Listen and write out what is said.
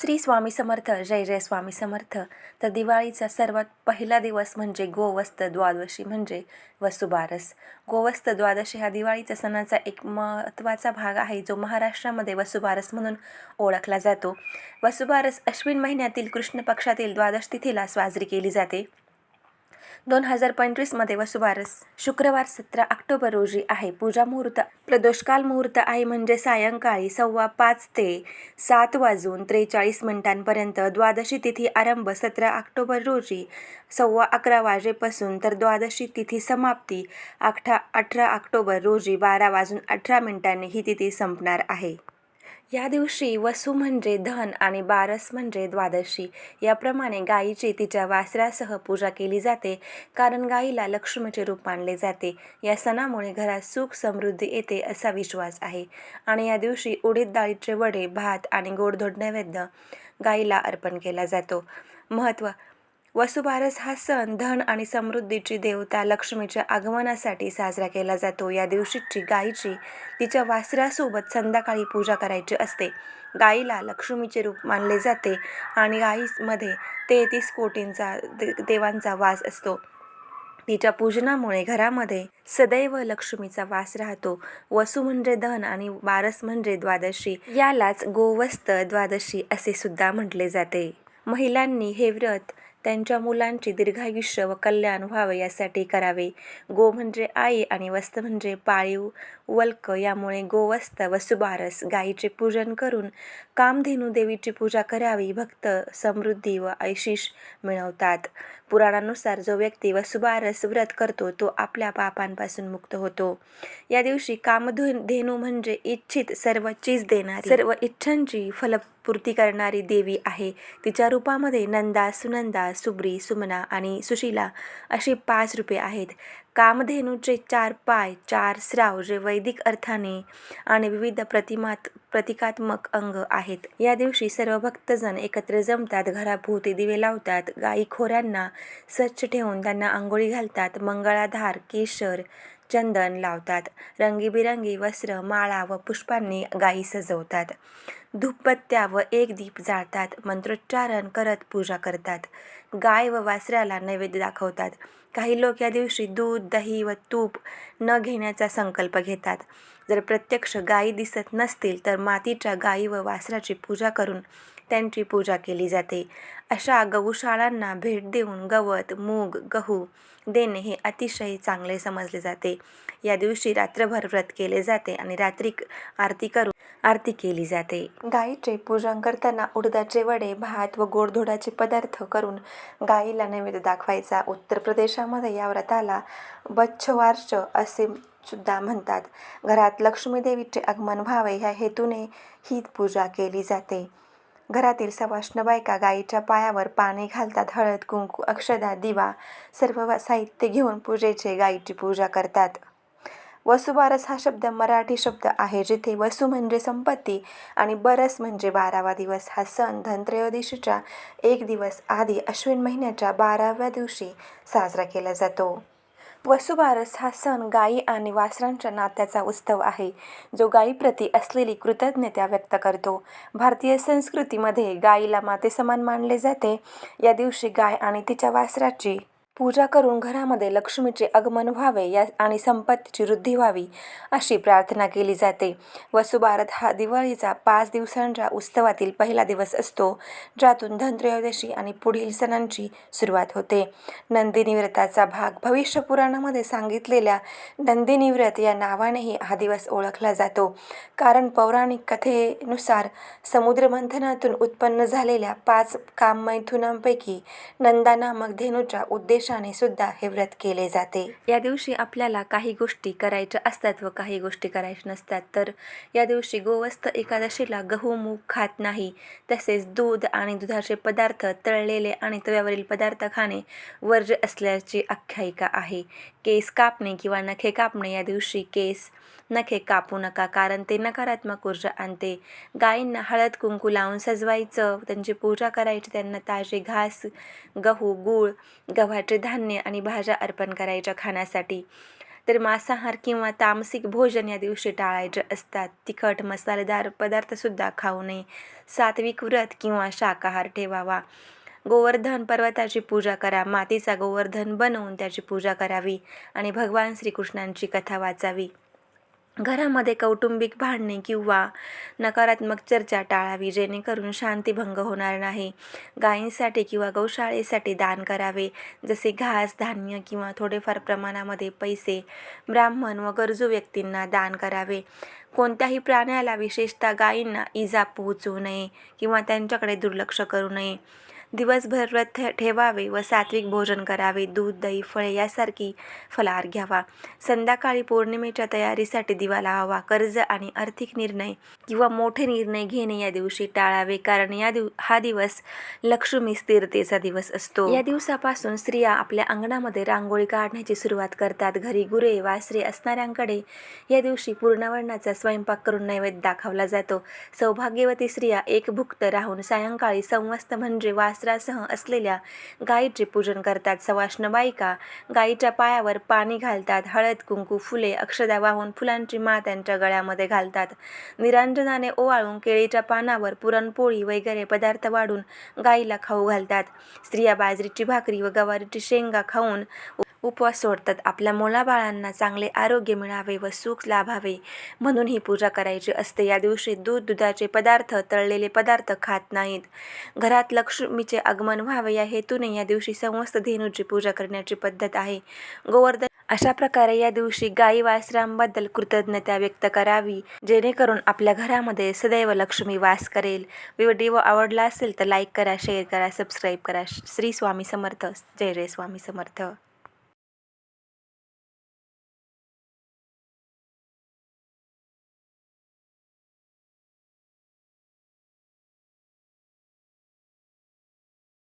श्री स्वामी समर्थ जय जय स्वामी समर्थ. तर दिवाळीचा सर्वात पहिला दिवस म्हणजे गोवस्त द्वादशी म्हणजे वसुबारस. गोवस्त द्वादशी हा दिवाळीचा सणाचा एक महत्त्वाचा भाग आहे जो महाराष्ट्रामध्ये वसुबारस म्हणून ओळखला जातो. वसुबारस अश्विन महिन्यातील कृष्ण पक्षातील द्वादश तिथीला साजरी केली जाते. दोन हजार पंचवीसमध्ये वसुबारस शुक्रवार सतरा ऑक्टोबर रोजी आहे. पूजा मुहूर्त. प्रदोषकाल मुहूर्त आहे म्हणजे सायंकाळी सव्वा पाच ते सात वाजून त्रेचाळीस मिनिटांपर्यंत द्वादशी तिथी आरंभ सतरा ऑक्टोबर रोजी सव्वा अकरा वाजेपासून तर द्वादशी तिथी समाप्ती अठरा अठरा ऑक्टोबर रोजी बारा वाजून अठरा मिनिटांनी ही तिथी संपणार आहे. या दिवशी वसू म्हणजे धन आणि बारस म्हणजे द्वादशी. याप्रमाणे गायीची तिच्या वासरासह पूजा केली जाते कारण गायीला लक्ष्मीचे रूप मानले जाते. या सणामुळे घरात सुख समृद्धी येते असा विश्वास आहे. आणि या दिवशी उडीद डाळीचे वडे भात आणि गोडधोड नैवेद्य गायीला अर्पण केला जातो. महत्त्व वसुबारस हा सण धन आणि समृद्धीची देवता लक्ष्मीच्या आगमनासाठी साजरा केला जातो. या दिवशीची गायीची तिच्या वासरासोबत संध्याकाळी पूजा करायची असते. गायीला लक्ष्मीचे रूप मानले जाते आणि गायीमध्ये तेहतीस कोटींचा दे देवांचा वास असतो. तिच्या पूजनामुळे घरामध्ये सदैव लक्ष्मीचा वास राहतो. वसु म्हणजे धन आणि बारस म्हणजे द्वादशी. यालाच गोवस्त द्वादशी असे सुद्धा म्हटले जाते. महिलांनी हे व्रत त्यांच्या मुलांचे दीर्घायुष्य व कल्याण व्हावे यासाठी करावे. गो म्हणजे आई आणि वस्त म्हणजे पाळीव वल्क यामुळे गोवस्त वसुबारस गायीचे पूजन करून कामधेनू देवीची पूजा करावी भक्त समृद्धी व ऐशिष मिळवतात. पुराणानुसार जो व्यक्ती वसुबारस व्रत करतो तो आपल्या पापांपासून मुक्त होतो. या दिवशी कामधू धेनू म्हणजे इच्छित सर्व चीज देणारी सर्व इच्छांची फलपूर्ती करणारी देवी आहे. तिच्या रूपामध्ये नंदा सुनंदा सुब्री सुमना आणि सुशीला अशी पाच रूपे आहेत. कामधेनूचे चार पाय चार स्राव जे वैदिक अर्थाने आणि विविध प्रतिमात प्रतिकात्मक अंग आहेत. या दिवशी सर्व भक्तजण एकत्र जमतात घराभोवती दिवे लावतात गायी खोऱ्यांना स्वच्छ ठेवून त्यांना आंघोळी घालतात मंगळाधार केशर चंदन लावतात. रंगीबिरंगी वस्त्र माळा व पुष्पांनी गायी सजवतात. धूपबत्त्या व एक दीप जाळतात. मंत्रोच्चारण करत पूजा करतात. गाय व वासऱ्याला नैवेद्य दाखवतात. काही लोक या दिवशी दूध दही व तूप न घेण्याचा संकल्प घेतात. जर प्रत्यक्ष गायी दिसत नसतील तर मातीच्या गायी व वासराची पूजा करून त्यांची पूजा केली जाते. अशा गौशाळांना भेट देऊन गवत मूग गहू देणे हे अतिशय चांगले समजले जाते. या दिवशी रात्रभर व्रत केले जाते आणि रात्री आरती करून आरती केली जाते. गायीचे पूजन करताना उडदाचे वडे भात व गोडधोडाचे पदार्थ करून गायीला नैवेद्य दाखवायचा. उत्तर प्रदेशामध्ये या व्रताला बच्छवार्ष असे सुद्धा म्हणतात. घरात लक्ष्मीदेवीचे आगमन व्हावे ह्या हेतूने ही पूजा केली जाते. घरातील सवाष्ण बायका गाईच्या पायावर पाणी घालतात हळद कुंकू अक्षदा दिवा सर्व साहित्य घेऊन पूजेचे गाईची पूजा करतात. वसुबारस हा शब्द मराठी शब्द आहे जिथे वसु म्हणजे संपत्ती आणि बरस म्हणजे बारावा दिवस. हा सण धनत्रयोदशीच्या एक दिवस आधी अश्विन महिन्याच्या बाराव्या दिवशी साजरा केला जातो. वसुबारस हा सण गायी आणि वासरांच्या नात्याचा उत्सव आहे. जो गायीप्रती असलेली कृतज्ञता व्यक्त करतो. भारतीय संस्कृतीमध्ये गायीला मातेसमान मानले जाते. या दिवशी गाय आणि तिच्या वासराची पूजा करून घरामध्ये लक्ष्मीचे आगमन व्हावे या आणि संपत्तीची वृद्धी व्हावी अशी प्रार्थना केली जाते. वसुबारत हा दिवाळीचा पाच दिवसांच्या उत्सवातील पहिला दिवस असतो ज्यातून धनत्रयोदशी आणि पुढील सणांची सुरुवात होते. नंदिनी व्रताचा भाग भविष्य पुराणामध्ये सांगितलेल्या नंदिनी व्रत या नावानेही हा दिवस ओळखला जातो. कारण पौराणिक कथेनुसार समुद्रमंथनातून उत्पन्न झालेल्या पाच काममैथुनांपैकी नंदा नामक धेनूच्या उद्देश उद्देशाने सुद्धा हे व्रत केले जाते. या दिवशी आपल्याला काही गोष्टी करायच्या असतात व काही गोष्टी करायच्या नसतात. तर या दिवशी गोवस्त एकादशीला गहू मूग खात नाही. तसेच दूध आणि दुधाचे पदार्थ तळलेले आणि तव्यावरील पदार्थ खाणे वर्ज असल्याची आख्यायिका आहे. केस कापणे किंवा नखे कापणे या दिवशी केस नखे कापू नका कारण ते नकारात्मक ऊर्जा आणते. गायींना हळद कुंकू लावून सजवायचं त्यांची पूजा करायची त्यांना ताजे घास गहू गूळ गव्हाचे धान्य आणि भाज्या अर्पण करायच्या खाण्यासाठी. तर मांसाहार किंवा तामसिक भोजन या दिवशी टाळायचे असतात. तिखट मसालेदार पदार्थसुद्धा खाऊ नये. सात्विक व्रत किंवा शाकाहार ठेवावा. गोवर्धन पर्वताची पूजा करा. मातीचा गोवर्धन बनवून त्याची पूजा करावी आणि भगवान श्रीकृष्णांची कथा वाचावी. घरामध्ये कौटुंबिक भांडणे किंवा नकारात्मक चर्चा टाळावी जेणेकरून शांतीभंग होणार नाही. गायींसाठी किंवा गौशाळेसाठी दान करावे जसे घास धान्य किंवा थोडेफार प्रमाणामध्ये पैसे ब्राह्मण व गरजू व्यक्तींना दान करावे. कोणत्याही प्राण्याला विशेषतः गायींना इजा पोहोचवू नये किंवा त्यांच्याकडे दुर्लक्ष करू नये. दिवसभर व्रत ठेवावे व सात्विक भोजन करावे. दूध दही फळे यासारखी फलाहार घ्यावा. संध्याकाळी पौर्णिमेच्या तयारीसाठी दिवा लावावा कर्ज आणि आर्थिक निर्णय किंवा मोठे निर्णय घेणे या दिवशी टाळावे. कारण या दिव हा दिवस लक्ष्मी स्थिरतेचा दिवस असतो. या दिवसापासून स्त्रिया आपल्या अंगणामध्ये रांगोळी काढण्याची सुरुवात करतात. घरी गुरे वासरे असणाऱ्यांकडे या दिवशी पूर्णवर्णाचा स्वयंपाक करून नैवेद्य दाखवला जातो. सौभाग्यवती स्त्रिया एक भुक्त राहून सायंकाळी संवस्त म्हणजे वास वासरासह असलेल्या गायीचे पूजन करतात. सवाष्ण बायका गायीच्या पायावर पाणी घालतात. हळद कुंकू फुले अक्षदा वाहून फुलांची माळ त्यांच्या गळ्यामध्ये घालतात. निरांजनाने ओवाळून केळीच्या पानावर पुरणपोळी वगैरे पदार्थ वाढून गायीला खाऊ घालतात. स्त्रिया बाजरीची भाकरी व गवारीची शेंगा खाऊन उपवास सोडतात. आपल्या मुलाबाळांना चांगले आरोग्य मिळावे व सुख लाभावे म्हणून ही पूजा करायची असते. या दिवशी दूध दुधाचे पदार्थ तळलेले पदार्थ खात नाहीत. घरात लक्ष्मीचे आगमन व्हावे या हेतूने या दिवशी समस्त धेनूची पूजा करण्याची पद्धत आहे. गोवर्धन अशा प्रकारे या दिवशी गाई वासरांबद्दल कृतज्ञता व्यक्त करावी जेणेकरून आपल्या घरामध्ये सदैव लक्ष्मी वास करेल. व्हिडिओ आवडला असेल तर लाईक करा शेअर करा सबस्क्राईब करा. श्री स्वामी समर्थ. जय जय स्वामी समर्थ.